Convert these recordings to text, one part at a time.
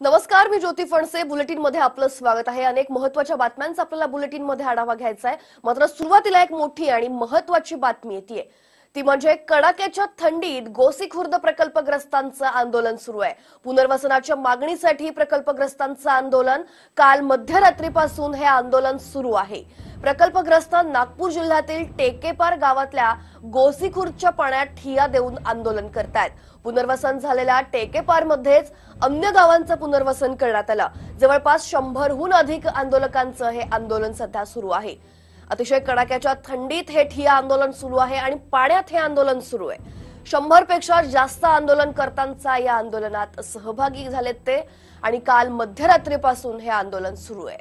नमस्कार मी ज्योती फणसे. बुलेटिनमध्ये आपलं स्वागत आहे. अनेक महत्त्वाच्या बातम्यांचा आपल्याला बुलेटिनमध्ये आढावा घ्यायचा आहे. मात्र सुरुवातीला एक मोठी आणि महत्वाची बातमी येते ती म्हणजे कडाक्याच्या थंडीत गोसीखुर्द प्रकल्पग्रस्तांचं आंदोलन सुरू आहे. पुनर्वसनाच्या मागणीसाठी प्रकल्पग्रस्तांचं आंदोलन काल मध्यरात्रीपासून हे आंदोलन सुरू आहे. प्रकल्पग्रस्त नागपूर जिल्ह्यातील टेकेपार गावातल्या गोसीखुर्दच्या पाण्यात ठिया देऊन आंदोलन करतायत. पुनर्वसन झालेल्या टेकेपारमध्येच अन्य गावांचं पुनर्वसन करण्यात आलं. जवळपास शंभरहून अधिक आंदोलकांचं हे आंदोलन सध्या सुरू आहे. अतिशय कडाक्याच्या थंडीत हे ठिया आंदोलन सुरू आहे आणि पाण्यात हे आंदोलन सुरू आहे. शंभरपेक्षा जास्त आंदोलनकर्त्यांचा या आंदोलनात सहभागी झालेत ते आणि काल मध्यरात्रीपासून हे आंदोलन सुरू आहे.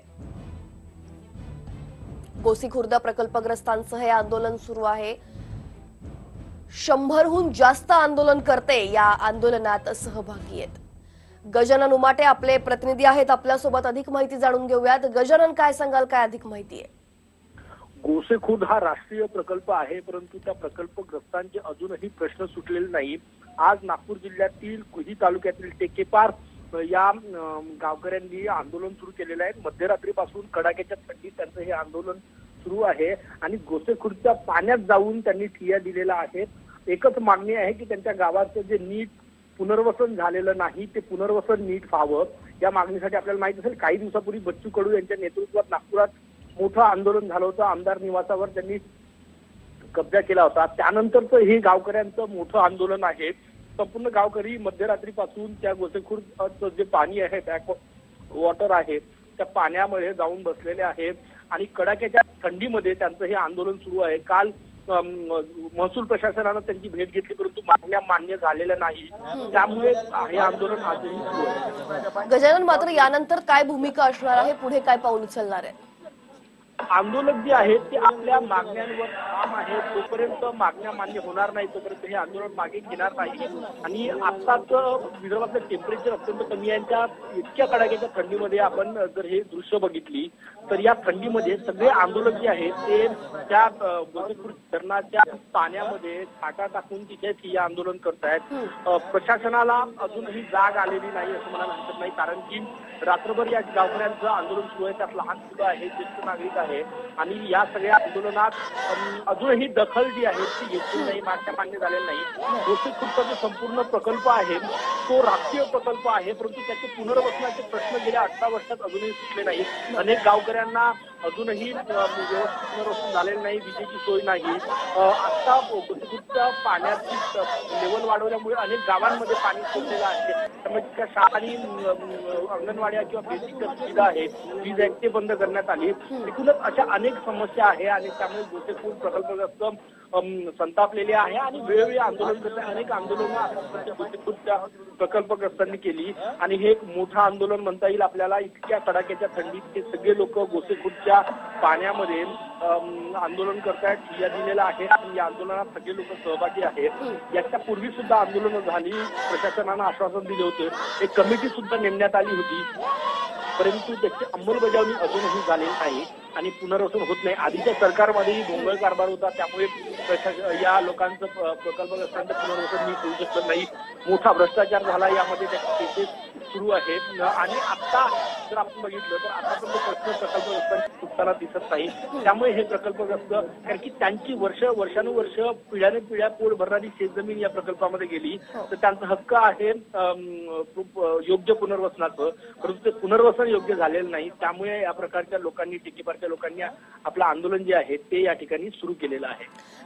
गोसी खुर्द प्रकल्पग्रस्तांचं हे आंदोलन सुरू आहे. शंभरहून जास्त आंदोलनकर्ते या आंदोलनात सहभागी आहेत. गजानन उमाटे आपले प्रतिनिधी आहेत. आपल्यासोबत अधिक माहिती जाणून घेऊयात. गजानन काय सांगाल? काय अधिक माहिती आहे? गोसेखुर्द हा राष्ट्रीय प्रकल्प आहे परंतु त्या प्रकल्पग्रस्तांचे अजूनही प्रश्न सुटलेले नाही. आज नागपूर जिल्ह्यातील कुही तालुक्यातील टेकेपार या गावकऱ्यांनी आंदोलन सुरू केलेलं आहे. मध्यरात्रीपासून कडाक्याच्या थंडीत त्यांचं हे आंदोलन सुरू आहे आणि गोसेखुर्दच्या पाण्यात जाऊन त्यांनी ठिया दिलेला आहे एकच मागणी आहे की त्यांच्या गावाचं जे नीट पुनर्वसन झालेलं नाही ते पुनर्वसन नीट व्हावं. या मागणीसाठी आपल्याला माहीत असेल काही दिवसापूर्वी बच्चू कडू यांच्या नेतृत्वात नागपुरात मोठं आंदोलन झालं होतं. आमदार निवासावर त्यांनी कब्जा केला होता. त्यानंतरचं हे गावकऱ्यांचं मोठं आंदोलन आहे. संपूर्ण गावकरी मध्यरात्रीपासून त्या गोसेखुर्दचं जे पाणी आहे बॅक वॉटर आहे त्या पाण्यामध्ये जाऊन बसलेले आहेत. आणि कडाक्याच्या थंडीमध्ये त्यांचं हे आंदोलन सुरू आहे. काल महसूल प्रशासनानं त्यांची भेट घेतली परंतु मागण्या मान्य झालेल्या नाही. त्यामुळे हे आंदोलन आजही सुरू आहे. गजानन मात्र यानंतर काय भूमिका असणार आहे? पुढे काय पाऊल उचलणार आहे? आंदोलक जे आहेत ते आपल्या मागण्यांवर ठाम आहे तोपर्यंत मागण्या मान्य होणार नाही तोपर्यंत हे आंदोलन मागे घेणार नाही. आणि आत्ताच विदर्भातलं टेम्परेचर अत्यंत कमी आहे. त्या इतक्या कडाक्याच्या थंडीमध्ये आपण जर हे दृश्य बघितली तर या थंडीमध्ये सगळे आंदोलक जे आहेत ते त्या अ, धरणाच्या पाण्यामध्ये छाटा टाकून तिथे हे आंदोलन करतायत. आहेत प्रशासनाला अजूनही जाग आलेली नाही असं मला म्हणत नाही. कारण की रात्रभर या गावकऱ्यांचं आंदोलन सुरू आहे. त्यात लहान मुलं आहेत ज्येष्ठ नागरिक आहे. आणि या सगळ्या आंदोलनात अजूनही दखल जी आहे ती घेतली नाही मागण्या मान्य झालेल्या नाही. गोसेखुर्दचा म्हणजे जो संपूर्ण प्रकल्प आहे. तो राष्ट्रीय प्रकल्प आहे परंतु त्याचे पुनर्वसनाचे प्रश्न गेल्या अठरा वर्षात अजूनही सुटले नाही. अनेक गावकऱ्यांना अजूनही व्यवस्थित पुनर्वसन झालेलं नाही विजेची सोय नाही. आता गोसेखुर्दच्या पाण्याची लेवल वाढवल्यामुळे अनेक गावांमध्ये पाणी सोडलेलं आहे. त्यामुळे त्या शाळा आणि अंगणवाड्या किंवा बेसिक सुविधा आहेत वीज आहेत ते बंद करण्यात आली. एकूणच अशा अनेक समस्या आहे आणि त्यामुळे गोसेखुर्द प्रकल्पग्रस्त संतापलेली संतापलेले आहे आणि वेळोवेळी आंदोलन करते. अनेक आंदोलनं आतापर्यंत प्रकल्पग्रस्तांनी केली आणि हे एक मोठं आंदोलन म्हणता येईल. आपल्याला इतक्या कडाक्याच्या थंडीत ते सगळे लोक गोसेखुर्दच्या पाण्यामध्ये आंदोलन करतायत ठिया दिलेला आहे आणि या आंदोलनात सगळे लोक सहभागी आहेत. याच्या पूर्वी सुद्धा आंदोलनं झाली. प्रशासनानं आश्वासन दिले होते. एक कमिटी सुद्धा नेमण्यात आली होती. परंतु त्याची अंमलबजावणी अजूनही झालेली नाही. आणि पुनर्वसन होत नाही. आधीच्या सरकारमध्येही भोंगळ कारभार होता. त्यामुळे या लोकांचं प्रकल्पग्रस्तांचं पुनर्वसन नीट होऊ शकत नाही. मोठा भ्रष्टाचार झाला यामध्ये त्याचे केसेस सुरू आहेत. आणि आता जर आपण बघितलं तर आतापर्यंत प्रश्न प्रकल्पग्रस्तांची सुटताना दिसत नाही. त्यामुळे हे प्रकल्पग्रस्त कारण की त्यांची वर्ष वर्षानुवर्ष पिढ्याने पिढ्या पोट भरणारी शेतजमीन या प्रकल्पामध्ये गेली. तर त्यांचा हक्क आहे योग्य पुनर्वसनाचं. परंतु ते पुनर्वसन योग्य झालेलं नाही. त्यामुळे या प्रकारच्या लोकांनी टिकीपारच्या लोकांनी आपलं आंदोलन जे आहे ते या ठिकाणी सुरू केलेलं आहे.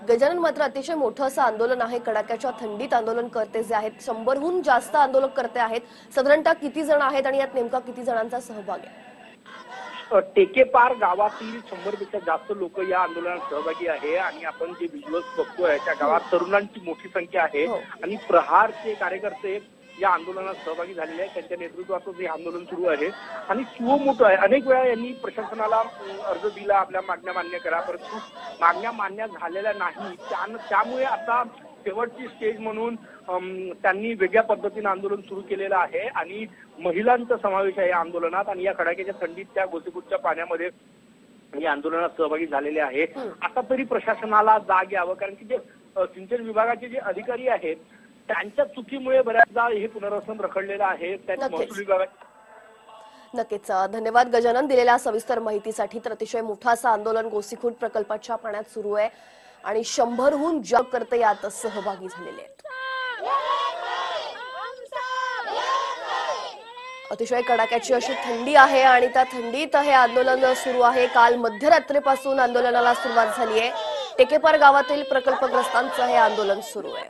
गजानन मात्र अतिशय मोठं असं आंदोलन आहे. कडाक्याच्या थंडीत आंदोलनकर्ते जे आहेत. शंभरहून जास्त आंदोलनकर्ते आहेत. साधारणतः किती जण आहेत आणि यात नेमका किती जणांचा सहभाग आहे? टेकेपार गावातील शंभरपेक्षा जास्त लोक या आंदोलनात सहभागी आहे आणि आपण जे व्हिज्युअल्स बघतोय त्या गावात तरुणांची मोठी संख्या आहे. हो. आणि प्रहारचे कार्यकर्ते या आंदोलनात सहभागी झालेले आहेत त्यांच्या नेतृत्वाचं हे आंदोलन सुरू आहे. आणि सुव मोठं आहे. अनेक वेळा यांनी प्रशासनाला अर्ज दिला आपल्या मागण्या मान्य करा. परंतु मागण्या मान्य झालेल्या नाही. त्यामुळे आता शेवटची स्टेज म्हणून त्यांनी वेगळ्या पद्धतीनं आंदोलन सुरू केलेलं आहे. आणि महिलांचा समावेश आहे या आंदोलनात. आणि या कडाक्याच्या थंडीत त्या गोसीखुर्दच्या पाण्यामध्ये या आंदोलनात सहभागी झालेले आहे. आता तरी प्रशासनाला जाग यावं. कारण की जे सिंचन विभागाचे जे अधिकारी आहेत त्यांच्या चुकीमुळे बऱ्याचदा हे पुनर्वसन रखडलेलं आहे. त्यात नक्कीच. महसूल विभागाची नक्कीच. धन्यवाद गजानन दिलेल्या सविस्तर माहितीसाठी. तर अतिशय मोठं असं आंदोलन गोसीखूट प्रकल्पाच्या पाण्यात सुरू आहे आणि शंभरहून जगकर्ते यात सहभागी झालेले आहेत. अतिशय कडाक्याची अशी थंडी आहे आणि त्या थंडीत हे आंदोलन सुरू आहे. काल मध्यरात्रीपासून आंदोलनाला सुरुवात झाली आहे. टेकेपार गावातील प्रकल्पग्रस्तांचं हे आंदोलन सुरू आहे.